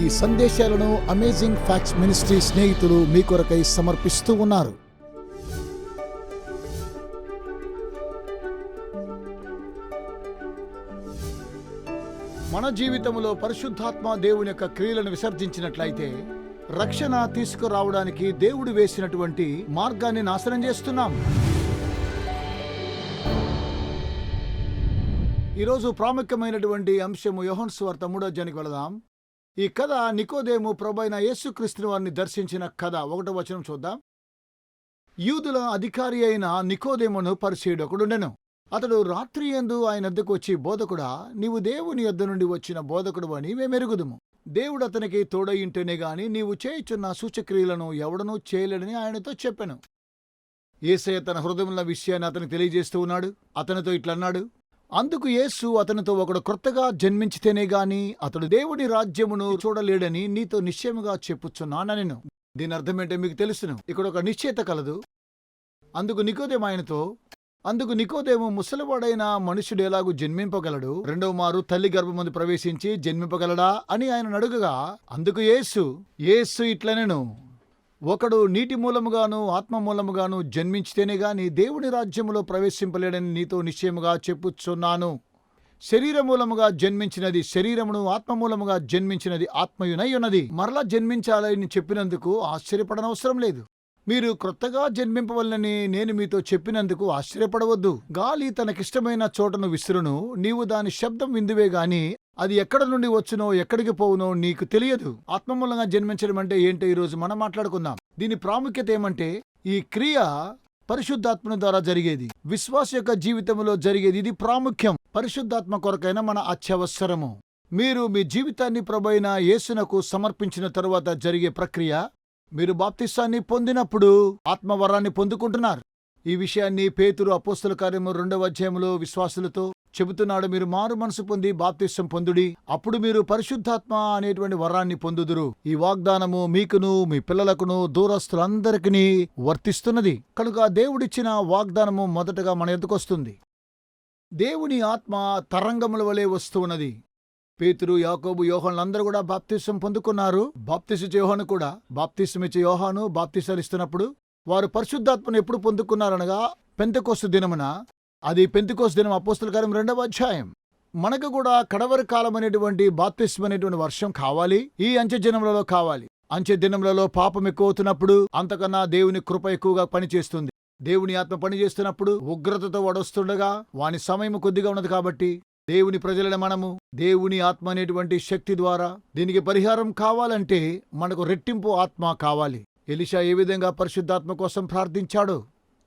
ఈ సందేశాలను amazing facts ministry స్నేహితులు మీ కొరకై సమర్పిస్తూ ఉన్నారు. మన జీవితంలో పరిశుద్ధాత్మ దేవుని యొక్క క్రియలను విసర్జించినట్లయితే రక్షణ తీసుకురావడానికి దేవుడు వేసినటువంటి మార్గాన్ని నాశనం చేస్తున్నాం. ఈరోజు ప్రాముఖ్యమైనటువంటి అంశము యోహన్ వార్త మూడో అధ్యాయానికి వెళదాం. ఈ కథ నికోదేము ప్రభైన యేసుక్రీస్తుని వారిని దర్శించిన కథ. ఒకటో వచనం చూద్దాం. యూదుల అధికారి అయిన నికోదేమును పరిచయుడు ఉండెను. అతడు రాత్రి యందు ఆయన వద్దకు వచ్చి బోధకుడా నీవు దేవుని యొద్ద నుండి వచ్చిన బోధకుడు అని మేమెరుగుదుము. దేవుడు అతనికి తోడయింటేనే గాని నీవు చేయుచున్న సూచక్రియలను ఎవడనూ చేయలేడని ఆయనతో చెప్పాను. ఏసయ్య తన హృదయంలో విషయాన్ని అతనికి తెలియజేస్తూ ఉన్నాడు. అతనితో ఇట్లన్నాడు. అందుకు యేసు అతనితో ఒకడు క్రొత్తగా జన్మించితేనే గాని అతడు దేవుని రాజ్యమును చూడలేడని నీతో నిశ్చయముగా చెప్పుచున్నాన నేను. దీని అర్థమేంటో మీకు తెలుసును. ఇక్కడ ఒక నిశ్చయత కలదు. అందుకు నికోదేమ ఆయనతో అందుకు నికోదేము ముసలివాడైన మనుషుడు ఎలాగూ జన్మింపగలడు? రెండవ మారు తల్లి గర్భమందు ప్రవేశించి జన్మింపగలడా? అని ఆయన అడుగగా అందుకు యేసు యేసు ఇట్లనెను. ఒకడు నీటి మూలముగాను ఆత్మ మూలముగాను జన్మించితేనే గాని దేవుని రాజ్యములో ప్రవేశింపలేడని నీతో నిశ్చయముగా చెప్పుచున్నాను. శరీర మూలముగా జన్మించినది శరీరమును ఆత్మ మూలముగా జన్మించినది ఆత్మయునై ఉన్నది. మరలా జన్మించాలని చెప్పినందుకు ఆశ్చర్యపడనవసరం లేదు. మీరు క్రొత్తగా జన్మింపవల్లని నేను మీతో చెప్పినందుకు ఆశ్చర్యపడవద్దు. గాలి తనకిష్టమైన చోటను విసురును. నీవు దాని శబ్దం విందువే గాని అది ఎక్కడ నుండి వచ్చునో ఎక్కడికి పోవునో నీకు తెలియదు. ఆత్మమూలంగా జన్మించడం అంటే ఏంటో ఈరోజు మనం మాట్లాడుకుందాం. దీని ప్రాముఖ్యత ఏమంటే ఈ క్రియ పరిశుద్ధాత్మ ద్వారా జరిగేది. విశ్వాస యొక్క జీవితంలో జరిగేది. ఇది ప్రాముఖ్యం. పరిశుద్ధాత్మ కొరకైన మన అత్యవసరము. మీరు మీ జీవితాన్ని ప్రభైన యేసునకు సమర్పించిన తరువాత జరిగే ప్రక్రియ మీరు బాప్తిస్సాన్ని పొందినప్పుడు ఆత్మవరాన్ని పొందుకుంటున్నారు. ఈ విషయాన్ని పేతురు అపోస్తుల కార్యము రెండవ అధ్యాయంలో విశ్వాసులతో చెబుతున్నాడు. మీరు మారు మనసు పొంది బాప్తిష్టం పొందుడి. అప్పుడు మీరు పరిశుద్ధాత్మ అనేటువంటి వరాన్ని పొందుదురు. ఈ వాగ్దానము మీకును మీ పిల్లలకును దూరస్తులందరికీ వర్తిస్తున్నది. కనుక దేవుడిచ్చిన వాగ్దానము మొదటగా మన ఎదుకొస్తుంది దేవుని ఆత్మ తరంగముల వలె వస్తున్నది. పేతురు యాకోబు యోహాన్లందరూ కూడా బాప్తిసం పొందుకున్నారు. బాప్తిసిచ్చే యోహాను కూడా. బాప్తిసం ఇచ్చే యోహాను బాప్తిసాలు ఇస్తున్నప్పుడు వారు పరిశుద్ధాత్మను ఎప్పుడు పొందుకున్నారనగా పెంతకోస్తు దినమున అది పెంతకోస్తు దినం అపోస్తుల కార్యం రెండవ అధ్యాయం. మనకు కూడా కడవరి కాలం అనేటువంటి బాప్తిస్మ అనేటువంటి వర్షం కావాలి ఈ అంచె జనములలో కావాలి. అంచె దినములలో పాపం ఎక్కువ అవుతున్నప్పుడు అంతకన్నా దేవుని కృప ఎక్కువగా పనిచేస్తుంది. దేవుని ఆత్మ పనిచేస్తున్నప్పుడు ఉగ్రతతో వడొస్తుండగా వాని సమయం కొద్దిగా ఉన్నది కాబట్టి దేవుని ప్రజలైన మనము దేవుని ఆత్మ అనేటువంటి శక్తి ద్వారా దీనికి పరిహారం కావాలంటే మనకు రెట్టింపు ఆత్మ కావాలి. ఎలిషా ఏ విధంగా పరిశుద్ధాత్మ కోసం ప్రార్థించాడు?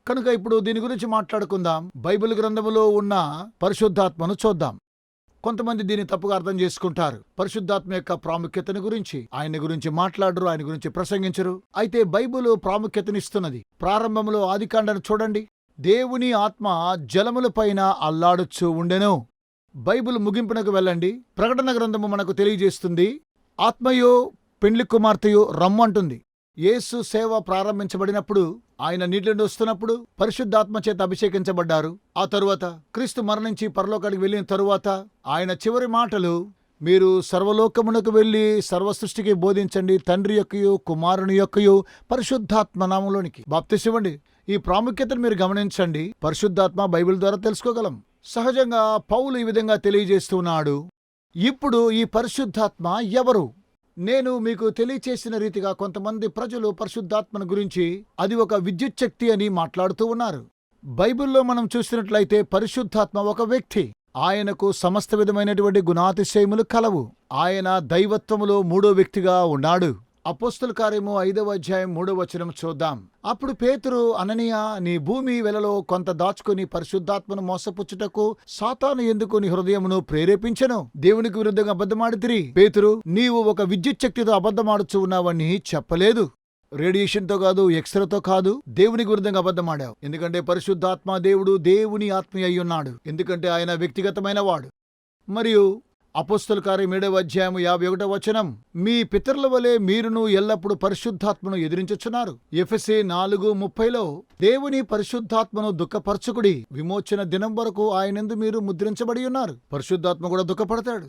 కనుక ఇప్పుడు దీని గురించి మాట్లాడుకుందాం. బైబిల్ గ్రంథములో ఉన్న పరిశుద్ధాత్మను చూద్దాం. కొంతమంది దీన్ని తప్పుగా అర్థం చేసుకుంటారు. పరిశుద్ధాత్మ యొక్క ప్రాముఖ్యతను గురించి. ఆయన గురించి మాట్లాడరు ఆయన గురించి ప్రసంగించరు. అయితే బైబిల్ ప్రాముఖ్యతనిస్తున్నది. ప్రారంభంలో ఆదికాండను చూడండి. దేవుని ఆత్మ జలముల పైన అల్లాడుచూ ఉండెను. బైబిల్ ముగింపునకు వెళ్ళండి. ప్రకటన గ్రంథము మనకు తెలియజేస్తుంది. ఆత్మయో పెండ్లి కుమార్తెయో రమ్మంటుంది. యేసు సేవ ప్రారంభించబడినప్పుడు ఆయన నీటిని వస్తున్నప్పుడు పరిశుద్ధాత్మ చేత అభిషేకించబడ్డారు. ఆ తరువాత క్రీస్తు మరణించి పరలోకానికి వెళ్ళిన తరువాత ఆయన చివరి మాటలు మీరు సర్వలోకమునకు వెళ్ళి సర్వ సృష్టికి బోధించండి. తండ్రి యొక్కయు కుమారుని యొక్కయు పరిశుద్ధాత్మ నామంలోనికి బాప్తిసివ్వండి ఈ ప్రాముఖ్యతను మీరు గమనించండి. పరిశుద్ధాత్మ బైబిల్ ద్వారా తెలుసుకోగలం. సహజంగా పౌలు ఈ విధంగా తెలియజేస్తున్నాడు. ఇప్పుడు ఈ పరిశుద్ధాత్మ ఎవరు? నేను మీకు తెలియచేసిన రీతిగా కొంతమంది ప్రజలు పరిశుద్ధాత్మను గురించి అది ఒక విద్యుత్ శక్తి అని మాట్లాడుతూ ఉన్నారు. బైబిల్లో మనం చూసినట్లయితే పరిశుద్ధాత్మ ఒక వ్యక్తి. ఆయనకు సమస్త విధమైనటువంటి గుణాతిశయములు కలవు. ఆయన దైవత్వములో మూడో వ్యక్తిగా ఉన్నాడు. అపోస్తుల కార్యము ఐదవ అధ్యాయం మూడవ వచనం చూద్దాం. అప్పుడు పేతురు అననీయ నీ భూమి వెలలో కొంత దాచుకుని పరిశుద్ధాత్మను మోసపుచ్చుటకు సాతాను ఎందుకు నీ హృదయమును ప్రేరేపించను? దేవునికి విరుద్ధంగా అబద్ధమాడితిరి. పేతురు నీవు ఒక విద్యుత్ శక్తితో అబద్ధమాడుచు ఉన్నావని చెప్పలేదు. రేడియేషన్తో కాదు ఎక్స్రేతో కాదు దేవునికి విరుద్ధంగా అబద్ధమాడావు. ఎందుకంటే పరిశుద్ధాత్మ దేవుడు దేవుని ఆత్మీయ అయి ఉన్నాడు. ఎందుకంటే ఆయన వ్యక్తిగతమైన వాడు. మరియు అపోస్తల కార్యం ఏడవ అధ్యాయం యాభై ఒకటో వచనం. మీ పితరుల వలె మీరును ఎల్లప్పుడూ పరిశుద్ధాత్మను ఎదిరించుచున్నారు ఎఫ్ఎస్ఏ నాలుగు ముప్పైలో దేవుని పరిశుద్ధాత్మను దుఃఖపరచుకుడి. విమోచన దినం వరకు ఆయనందు మీరు ముద్రించబడి ఉన్నారు. పరిశుద్ధాత్మ కూడా దుఃఖపడతాడు.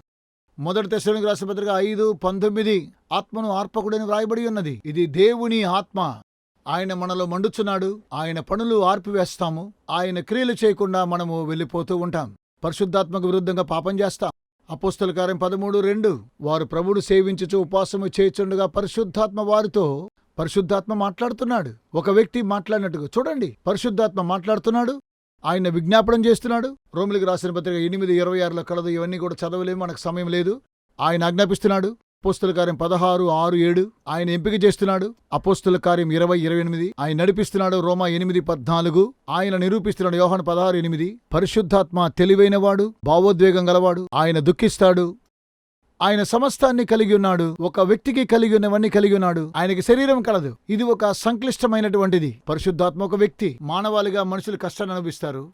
మొదటి తెశలోనికి రాసిన పత్రిక ఐదు పంతొమ్మిది ఆత్మను ఆర్పకుడని వ్రాయబడి ఉన్నది. ఇది దేవుని ఆత్మ. ఆయన మనలో మండుచున్నాడు. ఆయన పనులు ఆర్పివేస్తాము. ఆయన క్రియలు చేయకుండా మనము వెళ్ళిపోతూ ఉంటాం. పరిశుద్ధాత్మకు విరుద్ధంగా పాపం చేస్తాం. అపోస్తల కార్యం పదమూడు రెండు. వారు ప్రభుడు సేవించుచు ఉపాసము చేయుచుండగా పరిశుద్ధాత్మ వారితో పరిశుద్ధాత్మ మాట్లాడుతున్నాడు. ఒక వ్యక్తి మాట్లాడినట్టుగా చూడండి. పరిశుద్ధాత్మ మాట్లాడుతున్నాడు. ఆయన విజ్ఞాపనం చేస్తున్నాడు. రోమిలికి రాసిన పత్రిక ఎనిమిది ఇరవై ఆరులో కలదు. ఇవన్నీ కూడా చదవలేము. మనకు సమయం లేదు. ఆయన ఆజ్ఞాపిస్తున్నాడు. అపోస్తుల కార్యం పదహారు ఆరు ఏడు ఆయన ఎంపిక చేస్తున్నాడు. అపోస్తుల కార్యం ఇరవై ఇరవై ఎనిమిది ఆయన నడిపిస్తున్నాడు. రోమా ఎనిమిది పద్నాలుగు ఆయన నిరూపిస్తున్నాడు. యోహన్ పదహారు ఎనిమిది పరిశుద్ధాత్మ తెలివైనవాడు భావోద్వేగం గలవాడు. ఆయన దుఃఖిస్తాడు. ఆయన సమస్తాన్ని కలిగి ఉన్నాడు. ఒక వ్యక్తికి కలిగి ఉన్నవన్నీ కలిగి ఉన్నాడు. ఆయనకి శరీరం కలదు. ఇది ఒక సంక్లిష్టమైనటువంటిది. పరిశుద్ధాత్మ ఒక వ్యక్తి. మానవాళిగా మనుషులు కష్టాన్ని అనుభవిస్తారు.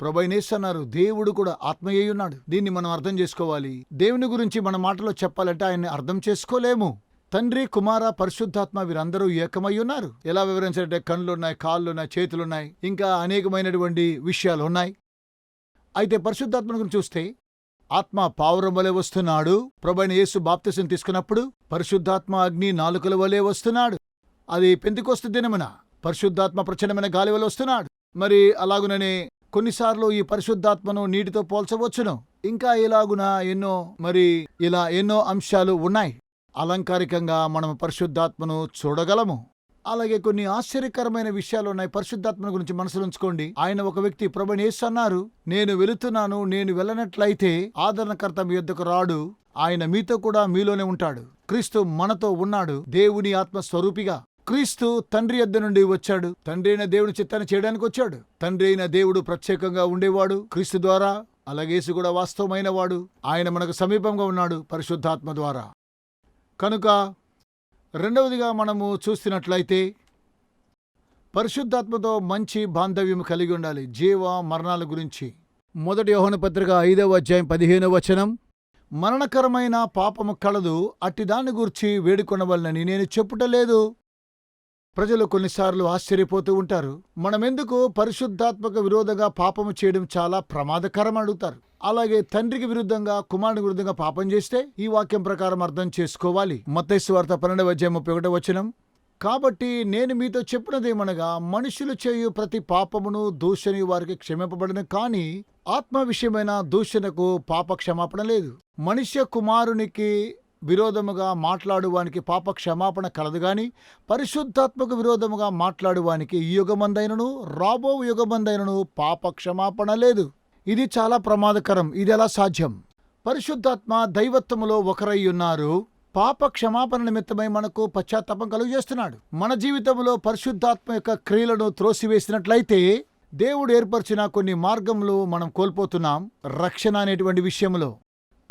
ప్రభైనేస్ అన్నారు దేవుడు కూడా ఆత్మయ్య ఉన్నాడు. దీన్ని మనం అర్థం చేసుకోవాలి. దేవుని గురించి మన మాటలో చెప్పాలంటే ఆయన్ని అర్థం చేసుకోలేము. తండ్రి కుమార పరిశుద్ధాత్మ వీరందరూ ఏకమై ఉన్నారు. ఎలా వివరించాలంటే కళ్ళున్నాయి కాళ్ళున్నాయి చేతులున్నాయి ఇంకా అనేకమైనటువంటి విషయాలు ఉన్నాయి. అయితే పరిశుద్ధాత్మ గురించి చూస్తే ఆత్మ పావురం వలె వస్తున్నాడు. ప్రభైన యేసు బాప్తిసం తీసుకున్నప్పుడు పరిశుద్ధాత్మ అగ్ని నాలుకల వలె వస్తున్నాడు. అది పెంతికొస్తు దినమున పరిశుద్ధాత్మ ప్రచండమైన గాలి వలె వస్తున్నాడు. మరి అలాగుననే కొన్నిసార్లు ఈ పరిశుద్ధాత్మను నీటితో పోల్చవచ్చును. ఇంకా ఇలాగున ఎన్నో మరి ఇలా ఎన్నో అంశాలు ఉన్నాయి. అలంకారికంగా మనం పరిశుద్ధాత్మను చూడగలము. అలాగే కొన్ని ఆశ్చర్యకరమైన విషయాలు ఉన్నాయి. పరిశుద్ధాత్మ గురించి మనసులో ఉంచుకోండి. ఆయన ఒక వ్యక్తి ప్రభుని అన్నారు. నేను వెళుతున్నాను నేను వెళ్ళనట్లయితే ఆదరణకర్త మీ యొద్దకు రాడు. ఆయన మీతో కూడా మీలోనే ఉంటాడు. క్రీస్తు మనతో ఉన్నాడు. దేవుని ఆత్మ స్వరూపిగా. క్రీస్తు తండ్రి యొద్ద నుండి వచ్చాడు. తండ్రి అయిన దేవుని చిత్తాన్ని చేయడానికి వచ్చాడు. తండ్రి అయిన దేవుడు ప్రత్యేకంగా ఉండేవాడు. క్రీస్తు ద్వారా అలాగేసి కూడా వాస్తవమైన వాడు ఆయన మనకు సమీపంగా ఉన్నాడు పరిశుద్ధాత్మ ద్వారా. కనుక రెండవదిగా మనము చూస్తున్నట్లయితే పరిశుద్ధాత్మతో మంచి బాంధవ్యం కలిగి ఉండాలి. జీవ మరణాల గురించి. మొదటి యోహన పత్రిక ఐదవ అధ్యాయం పదిహేనవ వచనం. మరణకరమైన పాపము కలదు. అట్టి దాన్ని గూర్చి వేడుకొనవలనని నేను చెప్పుటలేదు ప్రజలు కొన్నిసార్లు ఆశ్చర్యపోతూ ఉంటారు. మనమెందుకు పరిశుద్ధాత్మక విరోధంగా పాపము చేయడం చాలా ప్రమాదకరం అడుగుతారు. అలాగే తండ్రికి విరుద్ధంగా కుమారుని విరుద్ధంగా పాపం చేస్తే ఈ వాక్యం ప్రకారం అర్థం చేసుకోవాలి. మత్తైసు వార్త పన్నెండవ అధ్యాయం ముప్పై ఒకటో వచనం. కాబట్టి నేను మీతో చెప్పినదేమనగా మనుషులు చేయు ప్రతి పాపమును దూషణి వారికి క్షమింపబడిన కానీ ఆత్మ విషయమైన దూషణకు పాప క్షమాపణ లేదు. మనుష్య కుమారునికి విరోధముగా మాట్లాడువానికి పాప క్షమాపణ కలదు గాని పరిశుద్ధాత్మకు విరోధముగా మాట్లాడువానికి ఈ యుగమందైనను రాబో యుగమందైనను పాప క్షమాపణ లేదు. ఇది చాలా ప్రమాదకరం. ఇది ఎలా సాధ్యం? పరిశుద్ధాత్మ దైవత్వములో ఒకరై ఉన్నారు. పాప క్షమాపణ నిమిత్తమై మనకు పశ్చాత్తాపం కలుగజేస్తున్నాడు మన జీవితంలో పరిశుద్ధాత్మ యొక్క క్రియలను త్రోసివేసినట్లయితే దేవుడు ఏర్పరిచిన కొన్ని మార్గములు మనం కోల్పోతున్నాం. రక్షణ అనేటువంటి విషయంలో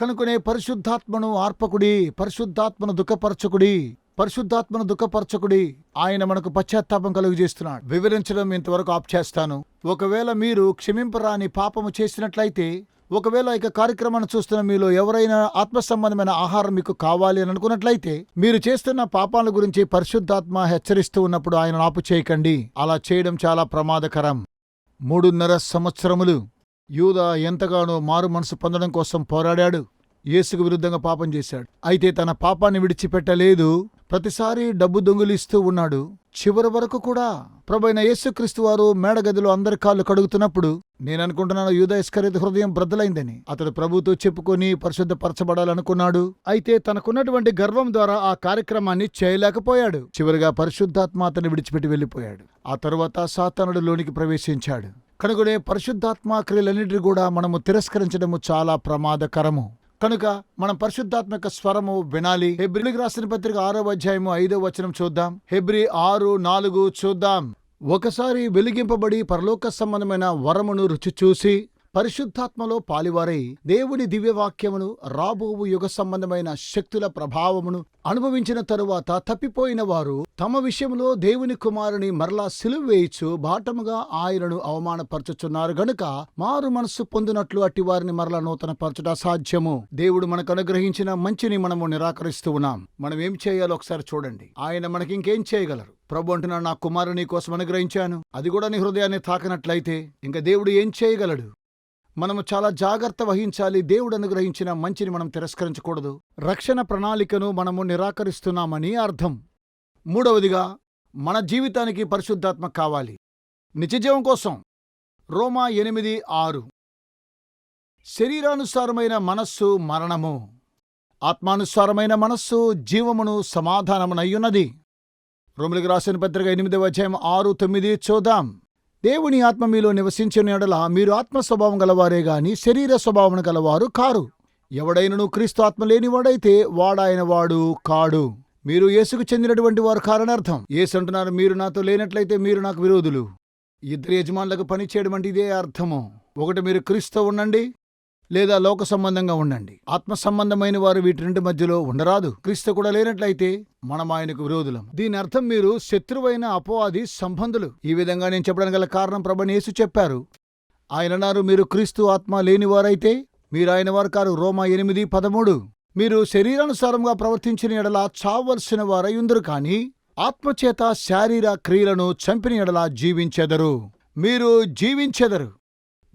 కనుకనే పరిశుద్ధాత్మను ఆర్పకుడి పరిశుద్ధాత్మను దుఃఖపరచకుడి పరిశుద్ధాత్మను దుఃఖపరచకుడి. ఆయన మనకు పశ్చాత్తాపం కలుగు చేస్తున్నాడు వివరించడం ఇంతవరకు ఆప్ చేస్తాను ఒకవేళ మీరు క్షమింపరాని పాపము చేసినట్లయితే ఒకవేళ ఇక కార్యక్రమాన్ని చూస్తున్న మీలో ఎవరైనా ఆత్మ సంబంధమైన ఆహారం మీకు కావాలి అని అనుకున్నట్లయితే మీరు చేస్తున్న పాపాల గురించి పరిశుద్ధాత్మ హెచ్చరిస్తూ ఉన్నప్పుడు ఆయన ఆపు చేయకండి అలా చేయడం చాలా ప్రమాదకరం. మూడున్నర సంవత్సరములు యూద ఎంతగానో మారు మనసు పొందడం కోసం పోరాడాడు. యేసుకు విరుద్ధంగా పాపం చేశాడు. అయితే తన పాపాన్ని విడిచిపెట్టలేదు. ప్రతిసారి డబ్బు దొంగిలిస్తూ ఉన్నాడు. చివరి వరకు కూడా ప్రభైన యేసుక్రీస్తు వారు మేడగదిలో అందరి కాళ్ళు కడుగుతున్నప్పుడు నేను అనుకుంటున్నాను యూదా ఇస్కరేతు హృదయం బ్రద్దలైందని అతడు ప్రభుతో చెప్పుకొని పరిశుద్ధపరచబడాలనుకున్నాడు. అయితే తనకున్నటువంటి గర్వం ద్వారా ఆ కార్యక్రమాన్ని చేయలేకపోయాడు. చివరిగా పరిశుద్ధాత్మ అతన్ని విడిచిపెట్టి వెళ్ళిపోయాడు. ఆ తరువాత సాతానుడు లోనికి ప్రవేశించాడు. కనుకనే పరిశుద్ధాత్మ క్రియలన్నింటినీ కూడా మనము తిరస్కరించడము చాలా ప్రమాదకరము. కనుక మనం పరిశుద్ధాత్మ యొక్క స్వరము వినాలి. హెబ్రిలికి రాసిన పత్రిక ఆరో అధ్యాయము ఐదో వచనం చూద్దాం. హెబ్రి ఆరు నాలుగు చూద్దాం. ఒకసారి వెలిగింపబడి పరలోక సంబంధమైన వరమును రుచి చూసి పరిశుద్ధాత్మలో పాలివారై దేవుని దివ్యవాక్యమును రాబోవు యుగ సంబంధమైన శక్తుల ప్రభావమును అనుభవించిన తరువాత తప్పిపోయిన వారు తమ విషయంలో దేవుని కుమారుని మరలా సిలువ వేయిచు బాటముగా ఆయనను అవమానపరచుచున్నారు గనుక మారు మనస్సు పొందినట్లు అట్టి వారిని మరలా నూతన పరచుట అసాధ్యము దేవుడు మనకు అనుగ్రహించిన మంచిని మనము నిరాకరిస్తూ ఉన్నాం. మనం ఏం చేయాలో ఒకసారి చూడండి. ఆయన మనకి ఇంకేం చేయగలరు? ప్రభు అంటున్నాడు నా కుమారుని కోసం అనుగ్రహించాను. అది కూడా నీ హృదయాన్ని తాకినట్లయితే ఇంకా దేవుడు ఏం చేయగలడు? మనము చాలా జాగ్రత్త వహించాలి. దేవుడు అనుగ్రహించిన మంచిని మనం తిరస్కరించకూడదు. రక్షణ ప్రణాళికను మనము నిరాకరిస్తున్నామని అర్థం. మూడవదిగా మన జీవితానికి పరిశుద్ధాత్మ కావాలి. నిత్యజీవం కోసం. రోమా ఎనిమిది ఆరు. శరీరానుసారమైన మనస్సు మరణము. ఆత్మానుసారమైన మనస్సు జీవమును సమాధానమునయ్యున్నది. రోములకు రాసిన పత్రిక ఎనిమిదవ అధ్యాయం ఆరు తొమ్మిది చూద్దాం. దేవుని ఆత్మ మీలో నివసించిన ఎడల మీరు ఆత్మ స్వభావం గలవారే గాని శరీర స్వభావం గలవారు కారు. ఎవడైనను క్రీస్తు ఆత్మ లేనివాడైతే వాడాయన వాడు కాడు. మీరు యేసుకు చెందినటువంటి వారు కారణార్థం యేసు అంటున్నారు మీరు నాతో లేనట్లయితే మీరు నాకు విరోధులు. ఇద్దరు యజమానులకు పని చేయడం అంటే ఇదే అర్థము. ఒకటి మీరు క్రీస్తు ఉండండి. లేదా లోక సంబంధంగా ఉండండి. ఆత్మ సంబంధమైన వారు వీటి రెండు మధ్యలో ఉండరాదు. క్రీస్తు కూడా లేనట్లయితే మనం ఆయనకు విరోధులం. దీని అర్థం మీరు శత్రువైన అపవాది సంబంధులు. ఈ విధంగా నేను చెప్పడానికి గల కారణం ప్రభని యేసు చెప్పారు. ఆయన అన్నారు మీరు క్రీస్తు ఆత్మ లేనివారైతే మీరు ఆయన వారు కారు. రోమా ఎనిమిది పదమూడు. మీరు శరీరానుసారంగా ప్రవర్తించిన ఎడల చావలసిన వారై ఉందరు కాని ఆత్మచేత శారీర క్రియలను చంపిన ఎడల జీవించెదరు. మీరు జీవించెదరు.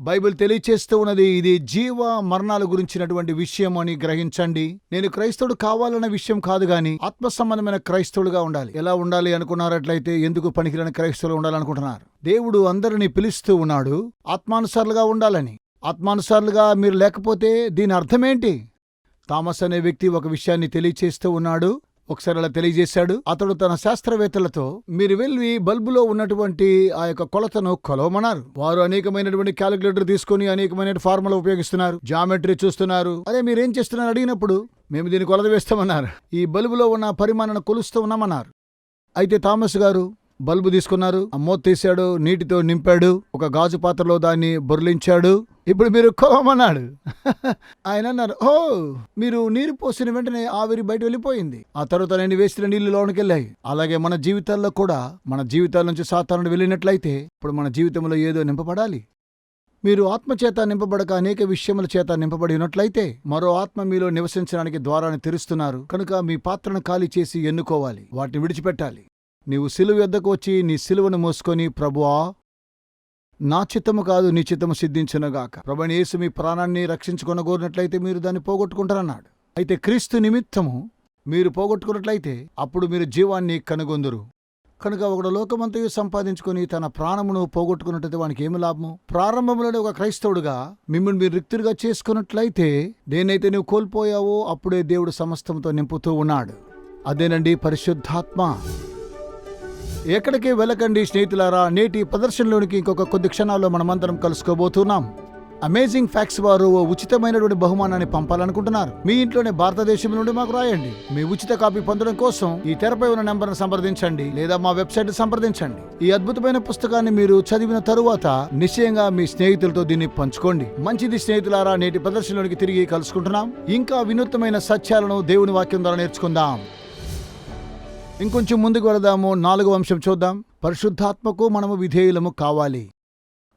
బైబిల్ తెలియచేస్తూ ఉన్నది ఇది జీవ మరణాల గురించినటువంటి విషయం అని గ్రహించండి. నేను క్రైస్తవుడు కావాలన్న విషయం కాదు గాని ఆత్మ సంబంధమైన క్రైస్తవుడుగా ఉండాలి. ఎలా ఉండాలి అనుకున్నారట్లయితే ఎందుకు పనికిరాని క్రైస్తవులు ఉండాలనుకుంటున్నారు? దేవుడు అందరినీ పిలుస్తూ ఉన్నాడు ఆత్మానుసారులుగా ఉండాలని. ఆత్మానుసారులుగా మీరు లేకపోతే దీని అర్థమేంటి థామస్ అనే వ్యక్తి ఒక విషయాన్ని తెలియచేస్తూ ఉన్నాడు ఒకసారి అలా తెలియజేశాడు. అతడు తన శాస్త్రవేత్తలతో మీరు వెళ్ళి బల్బులో ఉన్నటువంటి ఆ యొక్క కొలతను కొలవమన్నారు. వారు అనేకమైనటువంటి క్యాలిక్యులేటర్ తీసుకొని అనేకమైన ఫార్ములా ఉపయోగిస్తున్నారు. జామెట్రీ చూస్తున్నారు. అదే మీరేం చేస్తున్నారు? అడిగినప్పుడు మేము దీన్ని కొలత వేస్తామన్నారు. ఈ బల్బులో ఉన్న పరిమాణాన్ని కొలుస్తూ ఉన్నామన్నారు. అయితే థామస్ గారు బల్బు తీసుకున్నారు. ఆ మూత తీశాడు నీటితో నింపాడు. ఒక గాజు పాత్రలో దాన్ని బొర్లించాడు. ఇప్పుడు మీరు కోమన్నాడు ఆయన అన్నారు ఓ మీరు నీరు పోసిన వెంటనే ఆవిరి బయట వెళ్ళిపోయింది. ఆ తర్వాత నేను వేసిన నీళ్ళు లోనికి వెళ్ళాయి అలాగే మన జీవితాల్లో కూడా మన జీవితాల నుంచి సాతానుడు వెళ్ళినట్లయితే ఇప్పుడు మన జీవితంలో ఏదో నింపబడాలి. మీరు ఆత్మచేత నింపబడక అనేక విషయముల చేత నింపబడి ఉన్నట్లయితే మరో ఆత్మ మీలో నివసించడానికి ద్వారాన్ని తెరుస్తున్నారు. కనుక మీ పాత్రను ఖాళీ చేసి ఎన్నుకోవాలి. వాటిని విడిచిపెట్టాలి. నీవు సిలువ యొద్దకు వచ్చి నీ సిలువను మోసుకొని ప్రభువా నా చిత్తము కాదు నీ చిత్తము సిద్ధించునుగాక ప్రభుని యేసు మీ ప్రాణాన్ని రక్షించుకొనగోరినట్లయితే మీరు దాన్ని పోగొట్టుకుంటారన్నాడు. అయితే క్రీస్తు నిమిత్తము మీరు పోగొట్టుకున్నట్లయితే అప్పుడు మీరు జీవాన్ని కనుగొందురు. కనుక ఒకడు లోకమంతయు సంపాదించుకొని తన ప్రాణమును పోగొట్టుకున్నట్లయితే వానికి ఏమి లాభము? ప్రారంభంలోనే ఒక క్రైస్తవుడుగా మిమ్మల్ని మీరు రిక్తుడిగా చేసుకున్నట్లయితే దేనైతే నువ్వు కోల్పోయావో అప్పుడే దేవుడు సమస్తంతో నింపుతూ ఉన్నాడు. అదేనండి పరిశుద్ధాత్మ. ఎక్కడికి వెళ్ళకండి స్నేహితులారా? నేటి ప్రదర్శనలోనికి ఇంకొక కొద్ది క్షణాల్లో మనమందరం కలుసుకోబోతున్నాం. అమేజింగ్ ఫ్యాక్స్ వారు ఓ ఉచితమైనటువంటి బహుమానాన్ని పంపాలనుకుంటున్నారు. మీ ఇంట్లోనే భారతదేశం నుండి మాకు రాయండి. మీ ఉచిత కాపీ పొందడం కోసం ఈ తెరపై ఉన్న నెంబర్ను సంప్రదించండి లేదా మా వెబ్సైట్ సంప్రదించండి. ఈ అద్భుతమైన పుస్తకాన్ని మీరు చదివిన తరువాత నిశ్చయంగా మీ స్నేహితులతో దీన్ని పంచుకోండి. మంచిది స్నేహితులారా నేటి ప్రదర్శనలోనికి తిరిగి కలుసుకుంటున్నాం. ఇంకా వినూత్నమైన సత్యాలను దేవుని వాక్యం ద్వారా నేర్చుకుందాం. ఇంకొంచెం ముందుకు వెళదాము. నాలుగు అంశం చూద్దాం. పరిశుద్ధాత్మకు మనము విధేయులము కావాలి.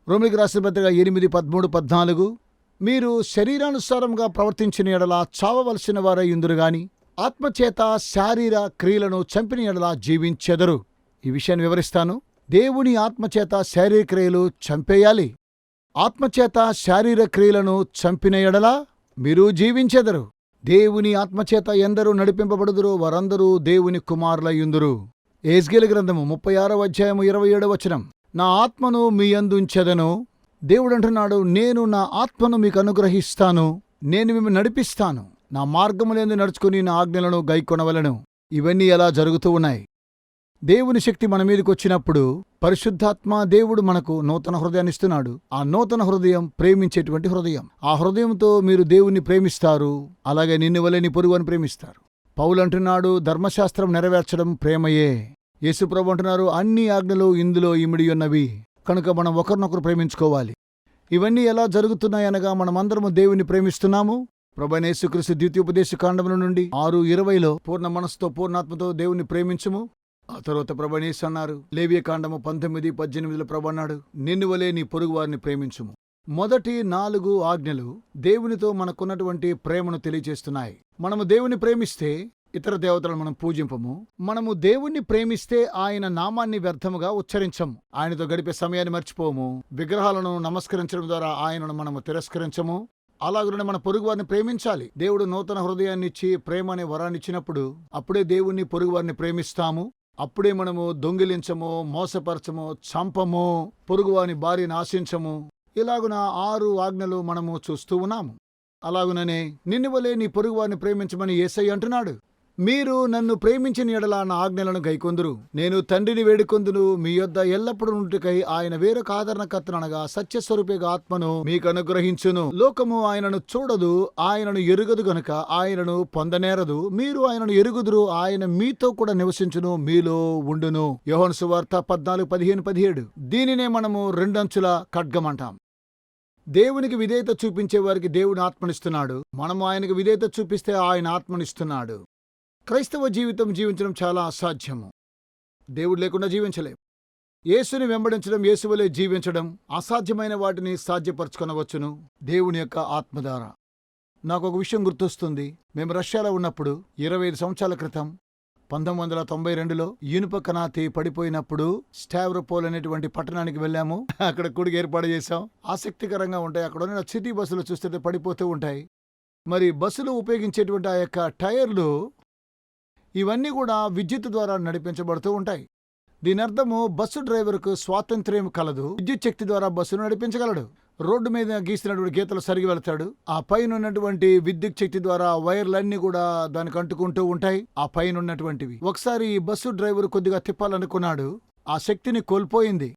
రోమిలికి రాసిన పత్రిక ఎనిమిది పదమూడు పద్నాలుగు. మీరు శరీరానుసారంగా ప్రవర్తించిన ఎడల చావవలసిన వారై ఇందురు గాని ఆత్మచేత శారీర క్రియలను చంపిన ఎడల జీవించెదరు. ఈ విషయాన్ని వివరిస్తాను. దేవుని ఆత్మచేత శారీర క్రియలు చంపేయాలి. ఆత్మచేత శారీర క్రియలను చంపిన ఎడల మీరు జీవించెదరు. దేవుని ఆత్మచేత ఎందరూ నడిపింపబడుదురో వారందరూ దేవుని కుమారులయ్యుందురు. ఏజ్గేల గ్రంథము ముప్పై ఆరవ అధ్యాయము ఇరవై ఏడవ వచనం. నా ఆత్మను మీ అందుంచెదను దేవుడు అంటున్నాడు నేను నా ఆత్మను మీకు అనుగ్రహిస్తాను నేను మిమ్మల్ని నడిపిస్తాను. నా మార్గములందు నడుచుకుని నా ఆజ్ఞలను గైకొనవలను. ఇవన్నీ ఎలా జరుగుతూ ఉన్నాయి? దేవుని శక్తి మన మీదకి వచ్చినప్పుడు పరిశుద్ధాత్మ దేవుడు మనకు నూతన హృదయాన్ని ఇస్తున్నాడు. ఆ నూతన హృదయం ప్రేమించేటువంటి హృదయం. ఆ హృదయంతో మీరు దేవుణ్ణి ప్రేమిస్తారు. అలాగే నిన్ను వలె నీ పొరుగుని ప్రేమిస్తారు. పౌలు అంటున్నాడు ధర్మశాస్త్రం నెరవేర్చడం ప్రేమయే. యేసుప్రభు అంటున్నారు అన్ని ఆజ్ఞలు ఇందులో ఇమిడి ఉన్నవి. కనుక మనం ఒకరినొకరు ప్రేమించుకోవాలి. ఇవన్నీ ఎలా జరుగుతున్నాయనగా మనమందరము దేవుని ప్రేమిస్తున్నాము. ప్రభనేసుక్రీస్తు ద్వితీయోపదేశ కాండముల నుండి ఆరు ఇరవైలో పూర్ణ మనస్సుతో పూర్ణాత్మతో దేవుని ప్రేమించుము. ఆ తర్వాత ప్రభణేస్ అన్నారు. లేవ్యకాండము పంతొమ్మిది పద్దెనిమిదిలో ప్రభన్నాడు నిన్ను వలే నీ పొరుగు వారిని ప్రేమించుము. మొదటి నాలుగు ఆజ్ఞలు దేవునితో మనకున్నటువంటి ప్రేమను తెలియజేస్తున్నాయి. మనము దేవుని ప్రేమిస్తే ఇతర దేవతలను మనం పూజింపము. మనము దేవుణ్ణి ప్రేమిస్తే ఆయన నామాన్ని వ్యర్థముగా ఉచ్చరించము. ఆయనతో గడిపే సమయాన్ని మర్చిపోము. విగ్రహాలను నమస్కరించడం ద్వారా ఆయనను మనము తిరస్కరించము. అలాగనే మన పొరుగువారిని ప్రేమించాలి. దేవుడు నూతన హృదయాన్ని ఇచ్చి ప్రేమ అనే వరాన్ని ఇచ్చినప్పుడు అప్పుడే దేవుణ్ణి పొరుగువారిని ప్రేమిస్తాము. అప్పుడే మనము దొంగిలించము మోసపరచము చంపము పొరుగువాని భార్యను ఆశించము ఇలాగున ఆరు ఆజ్ఞలు మనము చూస్తూ ఉన్నాము. అలాగుననే నిన్ను వలే నీ పొరుగువారిని ప్రేమించమని ఏసై అంటున్నాడు. మీరు నన్ను ప్రేమించిన ఎడల నా ఆజ్ఞలను గైకొందురు నేను తండ్రిని వేడుకొందును. మీ యొద్ద ఎల్లప్పుడూ నుంటికై ఆయన వేరొక ఆదరణకర్తనగా సత్యస్వరూపిగా ఆత్మను మీకు అనుగ్రహించును లోకము ఆయనను చూడదు ఆయనను ఎరుగదు గనుక ఆయనను పొందనేరదు. మీరు ఆయనను ఎరుగుదురు ఆయన మీతో కూడా నివసించును మీలో ఉండును. యోహన్ సువార్త పద్నాలుగు పదిహేను పదిహేడు. దీనినే మనము రెండంచుల ఖడ్గమంటాం. దేవునికి విధేయత చూపించే వారికి దేవుని ఆత్మనిస్తున్నాడు. మనము ఆయనకు విధేయత చూపిస్తే ఆయన ఆత్మనిస్తున్నాడు. క్రైస్తవ జీవితం జీవించడం చాలా అసాధ్యము. దేవుడు లేకుండా జీవించలేం. యేసుని వెంబడించడం యేసువలే జీవించడం అసాధ్యమైన వాటిని సాధ్యపరచుకొనవచ్చును. దేవుని యొక్క ఆత్మ ద్వారా నాకు ఒక విషయం గుర్తొస్తుంది. మేము రష్యాలో ఉన్నప్పుడు ఇరవై ఐదు సంవత్సరాల క్రితం పంతొమ్మిది వందల తొంభై రెండులో ఇనుప కనాతి పడిపోయినప్పుడు స్టావ్రోపోల్ అనేటువంటి పట్టణానికి వెళ్ళాము. అక్కడ కూడికి ఏర్పాటు చేశాం. ఆసక్తికరంగా ఉంటాయి. అక్కడ ఉన్న సిటీ బస్సులు చూస్తే పడిపోతూ ఉంటాయి. మరి బస్సులు ఉపయోగించేటువంటి ఆ యొక్క టైర్లు ఇవన్నీ కూడా విద్యుత్ ద్వారా నడిపించబడుతూ ఉంటాయి. దీని అర్థము బస్సు డ్రైవర్కు స్వాతంత్ర్యం కలదు విద్యుత్ శక్తి ద్వారా బస్సును నడిపించగలడు. రోడ్డు మీద గీసినటువంటి గీతలు సరిగి వెళ్తాడు. ఆ పైన ఉన్నటువంటి విద్యుత్ శక్తి ద్వారా వైర్లన్నీ కూడా దానికి అంటుకుంటూ ఉంటాయి. ఆ పైన ఉన్నటువంటివి ఒకసారి ఈ బస్సు డ్రైవర్ కొద్దిగా తిప్పాలనుకున్నాడు. ఆ శక్తిని కోల్పోయింది.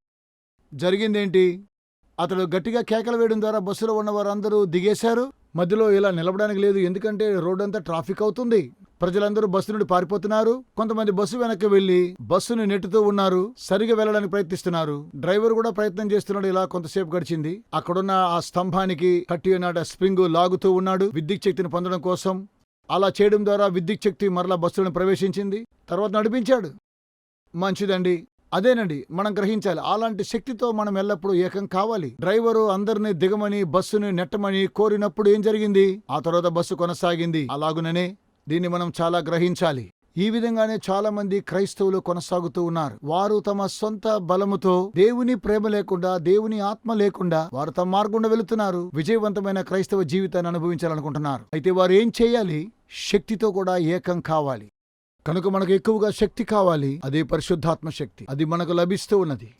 జరిగిందేంటి? అతడు గట్టిగా కేకలు వేయడం ద్వారా బస్సులో ఉన్న వారందరూ దిగేశారు. మధ్యలో ఇలా నిలబడానికి లేదు. ఎందుకంటే రోడ్ అంతా ట్రాఫిక్ అవుతుంది. ప్రజలందరూ బస్సు నుండి పారిపోతున్నారు. కొంతమంది బస్సు వెనక్కి వెళ్ళి బస్సును నెట్టుతూ ఉన్నారు. సరిగా వెళ్ళడానికి ప్రయత్నిస్తున్నారు. డ్రైవర్ కూడా ప్రయత్నం చేస్తున్నాడు. ఇలా కొంతసేపు గడిచింది. అక్కడున్న ఆ స్తంభానికి కట్టి ఉన్న స్ప్రింగ్ లాగుతూ ఉన్నాడు. విద్యుత్ శక్తిని పొందడం కోసం. అలా చేయడం ద్వారా విద్యుత్ శక్తి మరలా బస్సులను ప్రవేశించింది. తర్వాత నడిపించాడు. మంచిదండి. అదేనండి. మనం గ్రహించాలి. అలాంటి శక్తితో మనం ఎల్లప్పుడూ ఏకం కావాలి. డ్రైవరు అందరినీ దిగమని బస్సుని నెట్టమని కోరినప్పుడు ఏం జరిగింది? ఆ తర్వాత బస్సు కొనసాగింది. అలాగుననే దీన్ని మనం చాలా గ్రహించాలి. ఈ విధంగానే చాలా మంది క్రైస్తవులు కొనసాగుతూ ఉన్నారు. వారు తమ సొంత బలముతో దేవుని ప్రేమ లేకుండా దేవుని ఆత్మ లేకుండా వారు తమ మార్గంలో వెళుతున్నారు. విజయవంతమైన క్రైస్తవ జీవితాన్ని అనుభవించాలనుకుంటున్నారు. అయితే వారు ఏం చేయాలి? శక్తితో కూడా ఏకం కావాలి. కనుక మనకు ఎక్కువగా శక్తి కావాలి. అదే పరిశుద్ధాత్మ శక్తి. అది మనకు లభిస్తూ ఉన్నది.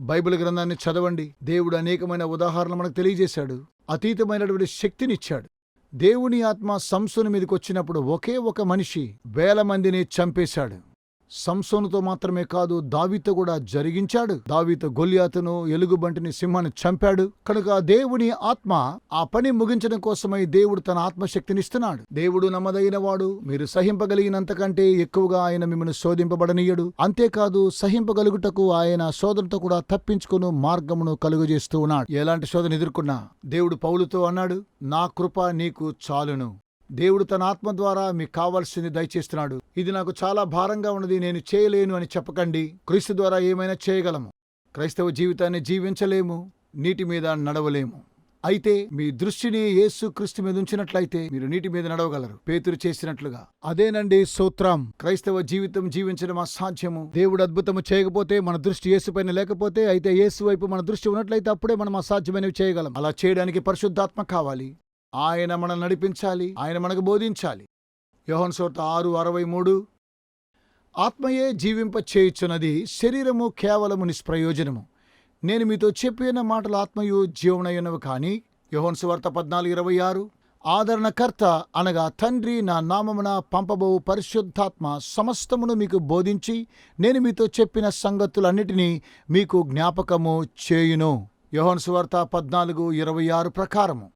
బైబిల్ గ్రంథాన్ని చదవండి. దేవుడు అనేకమైన ఉదాహరణలు మనకు తెలియజేశాడు. అతీతమైనటువంటి శక్తినిచ్చాడు. దేవుని ఆత్మ సంసుని మీదకి వచ్చినప్పుడు ఒకే ఒక మనిషి వేల మందిని చంపేశాడు. సంసోనుతో మాత్రమే కాదు దావితో కూడా జరిగించాడు. దావీతో గొలియాతను ఎలుగుబంటిని సింహాన్ని చంపాడు. కనుక దేవుని ఆత్మ ఆ పని ముగించడం కోసమై దేవుడు తన ఆత్మశక్తినిస్తున్నాడు దేవుడు నమ్మదగిన వాడు మీరు సహింపగలిగినంతకంటే ఎక్కువగా ఆయన మిమ్మల్ని శోధింపబడనీయడు. అంతేకాదు సహింపగలుగుటకు ఆయన శోధనతో కూడా తప్పించుకును మార్గమును కలుగజేస్తూ ఉన్నాడు. ఎలాంటి శోధన ఎదుర్కొన్నా? దేవుడు పౌలుతో అన్నాడు నా కృప నీకు చాలును. దేవుడు తన ఆత్మ ద్వారా మీకు కావాల్సింది దయచేస్తున్నాడు. ఇది నాకు చాలా భారంగా ఉన్నది నేను చేయలేను అని చెప్పకండి. క్రీస్తు ద్వారా ఏమైనా చేయగలము? క్రైస్తవ జీవితాన్ని జీవించలేము నీటి మీద నడవలేము. అయితే మీ దృష్టిని యేసు క్రీస్తు మీద ఉంచినట్లయితే మీరు నీటి మీద నడవగలరు. పేతురు చేసినట్లుగా. అదేనండి సూత్రం. క్రైస్తవ జీవితం జీవించడం అసాధ్యము. దేవుడు అద్భుతము చేయకపోతే మన దృష్టి యేసుపైన లేకపోతే అయితే యేసు వైపు మన దృష్టి ఉన్నట్లయితే అప్పుడే మనం అసాధ్యమైనవి చేయగలం. అలా చేయడానికి పరిశుద్ధాత్మ కావాలి. ఆయన మనం నడిపించాలి ఆయన మనకు బోధించాలి. యోహన్ సోర్త ఆరు అరవై మూడు. ఆత్మయే జీవింప చేయుచున్నది శరీరము కేవలము నిష్ప్రయోజనము. నేను మీతో చెప్పిన మాటలు ఆత్మయు జీవనయున్నవి కానీ యోహన్ సువార్త పద్నాలుగు ఇరవై ఆరు. ఆదరణకర్త అనగా తండ్రి నా నామమున పంపబో పరిశుద్ధాత్మ సమస్తమును మీకు బోధించి నేను మీతో చెప్పిన సంగతులన్నిటినీ మీకు జ్ఞాపకము చేయును. యోహన్ సువార్త పద్నాలుగు ఇరవై ఆరు ప్రకారము.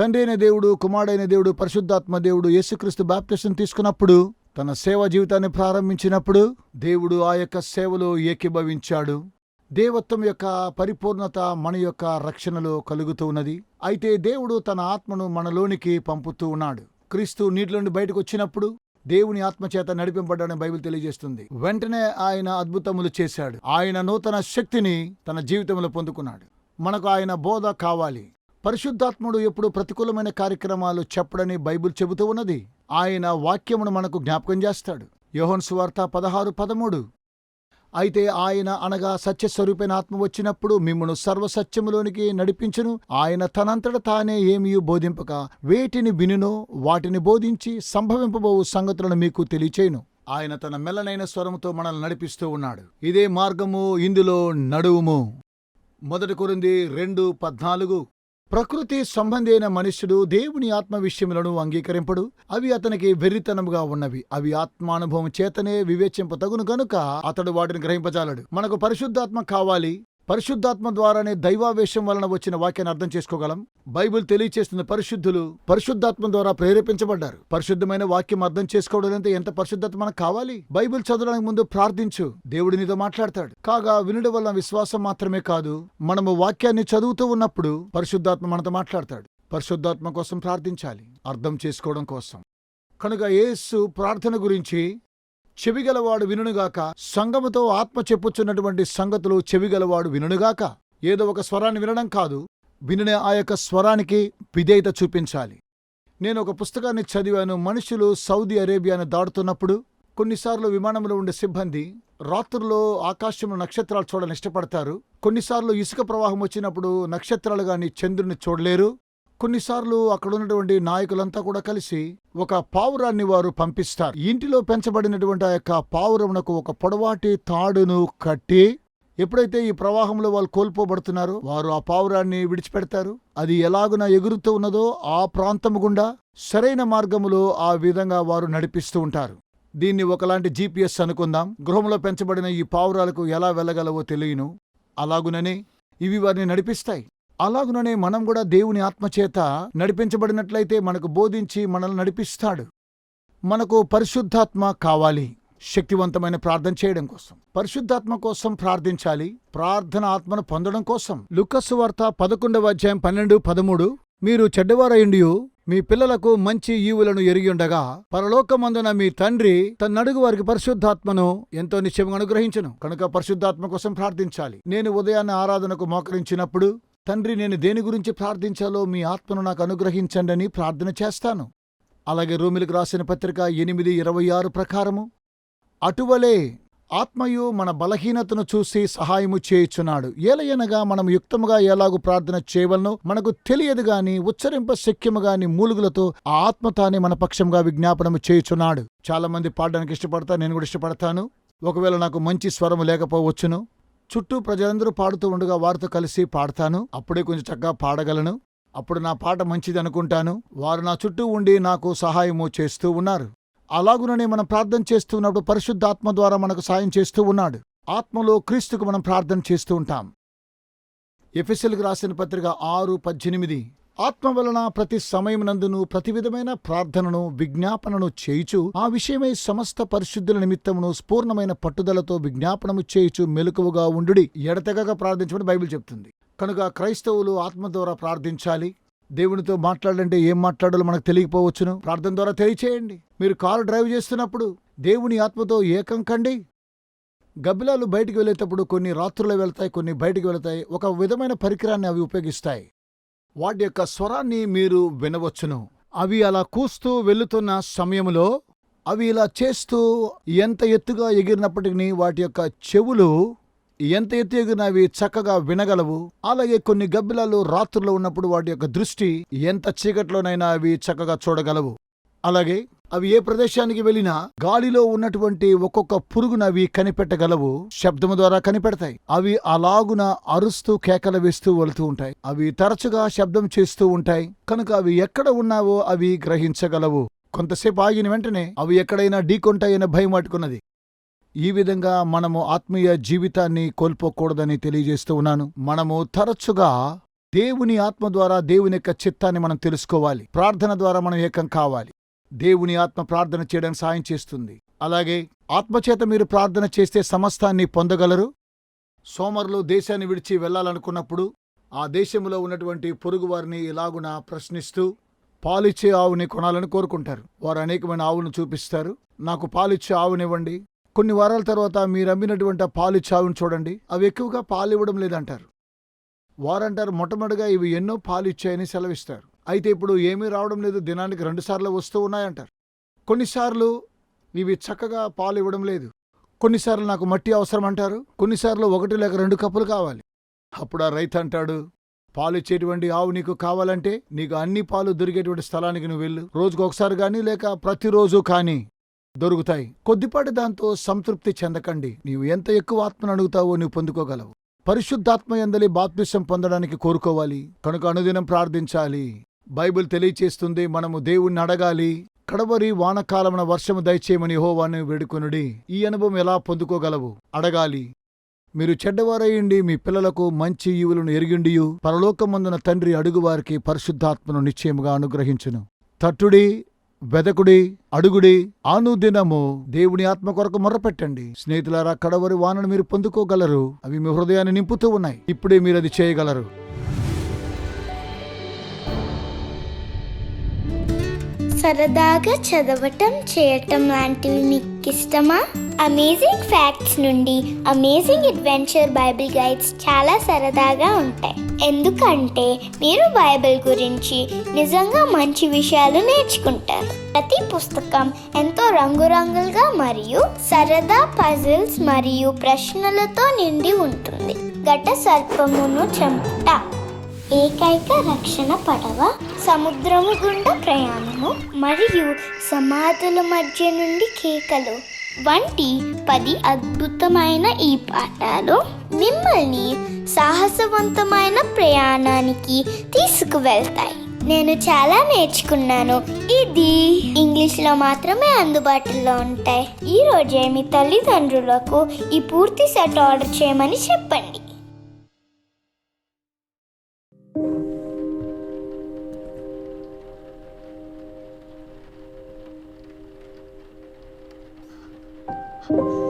తండ్రి అయిన దేవుడు కుమారుడైన దేవుడు పరిశుద్ధాత్మ దేవుడు యేసుక్రీస్తు బాప్టిజం తీసుకున్నప్పుడు తన సేవ జీవితాన్ని ప్రారంభించినప్పుడు దేవుడు ఆ యొక్క సేవలో ఏకీభవించాడు. దేవత్వం యొక్క పరిపూర్ణత మన యొక్క రక్షణలో కలుగుతూ ఉన్నది. అయితే దేవుడు తన ఆత్మను మనలోనికి పంపుతూ ఉన్నాడు. క్రీస్తు నీటిలోండి బయటకు వచ్చినప్పుడు దేవుని ఆత్మచేత నడిపింపడ్డాడని బైబిల్ తెలియజేస్తుంది. వెంటనే ఆయన అద్భుతములు చేశాడు. ఆయన నూతన శక్తిని తన జీవితంలో పొందుకున్నాడు. మనకు ఆయన బోధ కావాలి. పరిశుద్ధాత్ముడు ఎప్పుడు ప్రతికూలమైన కార్యక్రమాలు చెప్పడని బైబిల్ చెబుతూ ఉన్నది. ఆయన వాక్యమును మనకు జ్ఞాపకం చేస్తాడు. యోహన్ సువార్త పదహారు పదమూడు. అయితే ఆయన అనగా సత్యస్వరూపైన ఆత్మ వచ్చినప్పుడు మిమ్మను సర్వసత్యములోనికి నడిపించును. ఆయన తనంతట తానే ఏమీ బోధింపక వేటిని వినునో వాటిని బోధించి సంభవింపబోవు సంగతులను మీకు తెలియచేయును. ఆయన తన మెల్లనైన స్వరముతో మనల్ని నడిపిస్తూ ఉన్నాడు. ఇదే మార్గము ఇందులో నడువుము. మొదటి కొరింది రెండు పద్నాలుగు. ప్రకృతి సంబంధి అయిన మనుష్యుడు దేవుని ఆత్మ విషయములను అంగీకరింపడు. అవి అతనికి వెర్రితనముగా ఉన్నవి. అవి ఆత్మానుభవం చేతనే వివేచింపతగును గనుక అతడు వాటిని గ్రహింపజాలడు. మనకు పరిశుద్ధాత్మ కావాలి. పరిశుద్ధాత్మ ద్వారానే దైవావేశం వలన వచ్చిన వాక్యాన్ని అర్థం చేసుకోగలం. బైబిల్ తెలియచేస్తున్న పరిశుద్ధులు పరిశుద్ధాత్మ ద్వారా ప్రేరేపించబడ్డారు. పరిశుద్ధమైన వాక్యం అర్థం చేసుకోవడం ఎంత పరిశుద్ధత మనకు కావాలి? బైబిల్ చదవడానికి ముందు ప్రార్థించు. దేవుడి నీతో మాట్లాడతాడు. కాగా వినడం వల్ల విశ్వాసం మాత్రమే కాదు మనము వాక్యాన్ని చదువుతూ ఉన్నప్పుడు పరిశుద్ధాత్మ మనతో మాట్లాడతాడు. పరిశుద్ధాత్మ కోసం ప్రార్థించాలి. అర్థం చేసుకోవడం కోసం. కనుక యేసు ప్రార్థన గురించి చెవిగలవాడు వినుగాక సంగముతో ఆత్మ చెప్పుచున్నటువంటి సంగతులు చెవిగలవాడు వినుగాక ఏదో ఒక స్వరాన్ని వినడం కాదు. వినిన ఆ యొక్క స్వరానికి విధేయత చూపించాలి. నేను ఒక పుస్తకాన్ని చదివాను. మనుషులు సౌదీ అరేబియాను దాడుతున్నప్పుడు కొన్నిసార్లు విమానంలో ఉండే సిబ్బంది రాత్రుల్లో ఆకాశంలో నక్షత్రాలు చూడని ఇష్టపడతారు. కొన్నిసార్లు ఇసుక ప్రవాహం వచ్చినప్పుడు నక్షత్రాలు గాని చంద్రుని చూడలేరు. కొన్నిసార్లు అక్కడ ఉన్నటువంటి నాయకులంతా కూడా కలిసి ఒక పావురాన్ని వారు పంపిస్తారు. ఇంటిలో పెంచబడినటువంటి ఆ యొక్క పావురమునకు ఒక పొడవాటి తాడును కట్టి ఎప్పుడైతే ఈ ప్రవాహంలో వాళ్ళు కోల్పోబడుతున్నారో వారు ఆ పావురాన్ని విడిచిపెడతారు. అది ఎలాగున ఎగురుతూ ఉన్నదో ఆ ప్రాంతము గుండా సరైన మార్గములో ఆ విధంగా వారు నడిపిస్తూ ఉంటారు. దీన్ని ఒకలాంటి జీపీఎస్ అనుకుందాం. గృహంలో పెంచబడిన ఈ పావురాలకు ఎలా వెళ్ళగలవో తెలియను. అలాగుననే ఇవి వారిని నడిపిస్తాయి. అలాగుననే మనం కూడా దేవుని ఆత్మచేత నడిపించబడినట్లయితే మనకు బోధించి మనల్ని నడిపిస్తాడు. మనకు పరిశుద్ధాత్మ కావాలి. శక్తివంతమైన ప్రార్థన చేయడం కోసం. పరిశుద్ధాత్మ కోసం ప్రార్థించాలి. ప్రార్థన ఆత్మను పొందడం కోసం. లుకస్సు వార్త పదకొండవ అధ్యాయం పన్నెండు పదమూడు. మీరు చెడ్డవారయుండియు మీ పిల్లలకు మంచి ఈవులను ఎరిగియుండగా పరలోకమందున మీ తండ్రి తన్నడుగు వారికి పరిశుద్ధాత్మను ఎంతో నిశ్చయంగా అనుగ్రహించను. కనుక పరిశుద్ధాత్మ కోసం ప్రార్థించాలి. నేను ఉదయాన్నే ఆరాధనకు మోకరించినప్పుడు తండ్రి నేను దేని గురించి ప్రార్థించాలో మీ ఆత్మను నాకు అనుగ్రహించండి అని ప్రార్థన చేస్తాను. అలాగే రోమిలకు రాసిన పత్రిక ఎనిమిది ఇరవై ఆరు ప్రకారము అటువలే ఆత్మయు మన బలహీనతను చూసి సహాయము చేయుచున్నాడు. ఏలయనగా మనం యుక్తముగా ఎలాగు ప్రార్థన చేయవలనో మనకు తెలియదు గాని ఉచ్చరింప శక్యము గాని మూలుగులతో ఆ ఆత్మ తానే మన పక్షంగా విజ్ఞాపనము చేయుచున్నాడు. చాలా మంది పాడడానికి ఇష్టపడతా నేను కూడా ఇష్టపడతాను. ఒకవేళ నాకు మంచి స్వరము లేకపోవచ్చును చుట్టూ ప్రజలందరూ పాడుతూ ఉండగా వారితో కలిసి పాడతాను. అప్పుడే కొంచెం చక్కగా పాడగలను. అప్పుడు నా పాట మంచిది అనుకుంటాను వారు నా చుట్టూ ఉండి నాకు సహాయము చేస్తూ ఉన్నారు. అలాగుననే మనం ప్రార్థన చేస్తూ ఉన్నప్పుడు పరిశుద్ధాత్మ ద్వారా మనకు సాయం చేస్తూ ఉన్నాడు. ఆత్మలో క్రీస్తుకు మనం ప్రార్థన చేస్తూ ఉంటాం. ఎఫెసెల్కి రాసిన పత్రిక ఆరు పద్దెనిమిది. ఆత్మ వలన ప్రతి సమయమునందును ప్రతి విధమైన ప్రార్థనను విజ్ఞాపనను చేయుచు ఆ విషయమై సమస్త పరిశుద్ధుల నిమిత్తమును స్ఫూర్ణమైన పట్టుదలతో విజ్ఞాపనము చేయుచు మెలకువగా ఉండుడి. ఎడతెగక ప్రార్థించమని బైబిల్ చెప్తుంది. కనుక క్రైస్తవులు ఆత్మ ద్వారా ప్రార్థించాలి. దేవునితో మాట్లాడాలంటే ఏం మాట్లాడాలో మనకు తెలియకపోవచ్చును. ప్రార్థన ద్వారా తెలియచేయండి. మీరు కారు డ్రైవ్ చేస్తున్నప్పుడు దేవుని ఆత్మతో ఏకం కండి. గబ్బిలాలు బయటికి వెళ్ళేటప్పుడు కొన్ని రాత్రులు వెళ్తాయి కొన్ని బయటికి వెళతాయి. ఒక విధమైన పరికరాన్ని అవి ఉపయోగిస్తాయి. వాటి యొక్క స్వరాన్ని మీరు వినవచ్చును. అవి అలా కూస్తూ వెళుతున్న సమయంలో అవి ఇలా చేస్తూ ఎంత ఎత్తుగా ఎగిరినప్పటికీ వాటి యొక్క చెవులు ఎంత ఎత్తు ఎగిరినా అవి చక్కగా వినగలవు. అలాగే కొన్ని గబ్బిలాలు రాత్రుల్లో ఉన్నప్పుడు వాటి యొక్క దృష్టి ఎంత చీకట్లోనైనా అవి చక్కగా చూడగలవు. అలాగే అవి ఏ ప్రదేశానికి వెళ్ళినా గాలిలో ఉన్నటువంటి ఒక్కొక్క పురుగును అవి కనిపెట్టగలవు శబ్దము ద్వారా కనిపెడతాయి. అవి అలాగున అరుస్తూ కేకలు వేస్తూ వెళుతూ ఉంటాయి. అవి తరచుగా శబ్దం చేస్తూ ఉంటాయి. కనుక అవి ఎక్కడ ఉన్నావో అవి గ్రహించగలవు. కొంతసేపు ఆగిన వెంటనే అవి ఎక్కడైనా ఢీకొంటాయన్న భయం పట్టుకున్నది ఈ విధంగా మనము ఆత్మీయ జీవితాన్ని కోల్పోకూడదని తెలియజేస్తూ ఉన్నాను. మనము తరచుగా దేవుని ఆత్మ ద్వారా దేవుని యొక్క చిత్తాన్ని మనం తెలుసుకోవాలి. ప్రార్థన ద్వారా మనం ఏకం కావాలి. దేవుని ఆత్మ ప్రార్థన చేయడానికి సాయం చేస్తుంది. అలాగే ఆత్మచేత మీరు ప్రార్థన చేస్తే సమస్తాన్ని పొందగలరు. సోమరులు దేశాన్ని విడిచి వెళ్ళాలనుకున్నప్పుడు ఆ దేశంలో ఉన్నటువంటి పొరుగువారిని ఇలాగున ప్రశ్నిస్తూ పాలిచ్చే ఆవుని కొనాలని కోరుకుంటారు. వారు అనేకమైన ఆవును చూపిస్తారు. నాకు పాలిచ్చే ఆవునివ్వండి. కొన్ని వారాల తర్వాత మీరు అమ్మినటువంటి పాలిచ్చే ఆవును చూడండి. అవి ఎక్కువగా పాలివ్వడం లేదంటారు. వారంటారు మొట్టమొదటిగా ఇవి ఎన్నో పాలు ఇచ్చాయని సెలవిస్తారు. అయితే ఇప్పుడు ఏమీ రావడం లేదు. దినానికి రెండుసార్లు వస్తూ ఉన్నాయంటారు. కొన్నిసార్లు ఇవి చక్కగా పాలు ఇవ్వడం లేదు. కొన్నిసార్లు నాకు మట్టి అవసరం అంటారు. కొన్నిసార్లు ఒకటి లేక రెండు కప్పులు కావాలి. అప్పుడు ఆ రైతు అంటాడు పాలు ఇచ్చేటువంటి ఆవు నీకు కావాలంటే నీకు అన్ని పాలు దొరికేటువంటి స్థలానికి నువ్వు వెళ్ళు. రోజుకు ఒకసారి కానీ లేక ప్రతిరోజు కానీ దొరుకుతాయి. కొద్దిపాటి దాంతో సంతృప్తి చెందకండి. నీవు ఎంత ఎక్కువ ఆత్మను అడుగుతావో నువ్వు పొందుకోగలవు. పరిశుద్ధాత్మ ఎందలి బాప్తిసం పొందడానికి కోరుకోవాలి. కనుక అనుదినం ప్రార్థించాలి. బైబిల్ తెలియచేస్తుంది మనము దేవుణ్ణి అడగాలి. కడవరి వానకాలమున వర్షము దయచేయమని హోవాను వేడుకొనుడి. ఈ అనుభవం ఎలా పొందుకోగలవు? అడగాలి. మీరు చెడ్డవారయ్యండి మీ పిల్లలకు మంచి ఈవులను ఎరిగిండియు. పరలోకమందున తండ్రి అడుగువారికి పరిశుద్ధాత్మను నిశ్చయముగా అనుగ్రహించును. తట్టుడి వెదకుడి అడుగుడి ఆనుదినము దేవుని ఆత్మ కొరకు మొర్రపెట్టండి స్నేహితులారా కడవరి వానను మీరు పొందుకోగలరు. అవి మీ హృదయాన్ని నింపుతూ ఉన్నాయి. ఇప్పుడే మీరు అది చేయగలరు. సరదాగా చదవటం చేయటం లాంటివి మీకు ఇష్టమా అమేజింగ్ ఫ్యాక్ట్స్ నుండి అమేజింగ్ అడ్వెంచర్ బైబిల్ గైడ్స్ చాలా సరదాగా ఉంటాయి. ఎందుకంటే మీరు బైబిల్ గురించి నిజంగా మంచి విషయాలు నేర్చుకుంటారు. ప్రతి పుస్తకం ఎంతో రంగురంగులుగా మరియు సరదా పజిల్స్ మరియు ప్రశ్నలతో నిండి ఉంటుంది. ఘట సర్పమును చంపుట. ఏకైక రక్షణ పడవ సముద్రము గుండా ప్రయాణము మరియు సమాధుల మధ్య నుండి కేకలు. వంటి పది అద్భుతమైన ఈ పాఠాలు మిమ్మల్ని సాహసవంతమైన ప్రయాణానికి తీసుకువెళ్తాయి. నేను చాలా నేర్చుకున్నాను. ఇది ఇంగ్లీష్లో మాత్రమే అందుబాటులో ఉంటాయి. ఈ రోజే మీ తల్లిదండ్రులకు ఈ పూర్తి సెట్ ఆర్డర్ చేయమని చెప్పండి. 好。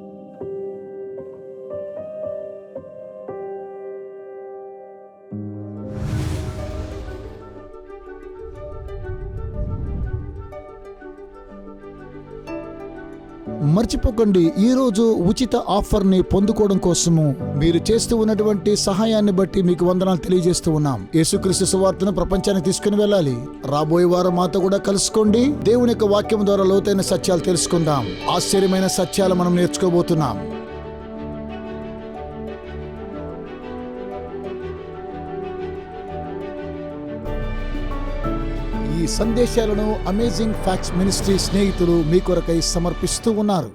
మర్చిపోకండి. ఈరోజు ఉచిత ఆఫర్ని పొందుకోవడం కోసము మీరు చేస్తూ ఉన్నటువంటి సహాయాన్ని బట్టి మీకు వందనాలు తెలియజేస్తూ ఉన్నాం. యేసుక్రీస్తు సువార్తను ప్రపంచానికి తీసుకుని వెళ్ళాలి. రాబోయే వారం మాతో కూడా కలుసుకోండి. దేవుని యొక్క వాక్యం ద్వారా లోతైన సత్యాలు తెలుసుకుందాం. ఆశ్చర్యమైన సత్యాలు మనం నేర్చుకోబోతున్నాం. ఈ సందేశాలను అమేజింగ్ ఫ్యాక్ట్స్ మినిస్ట్రీ స్నేహితులు మీ కొరకై సమర్పిస్తూ ఉన్నారు.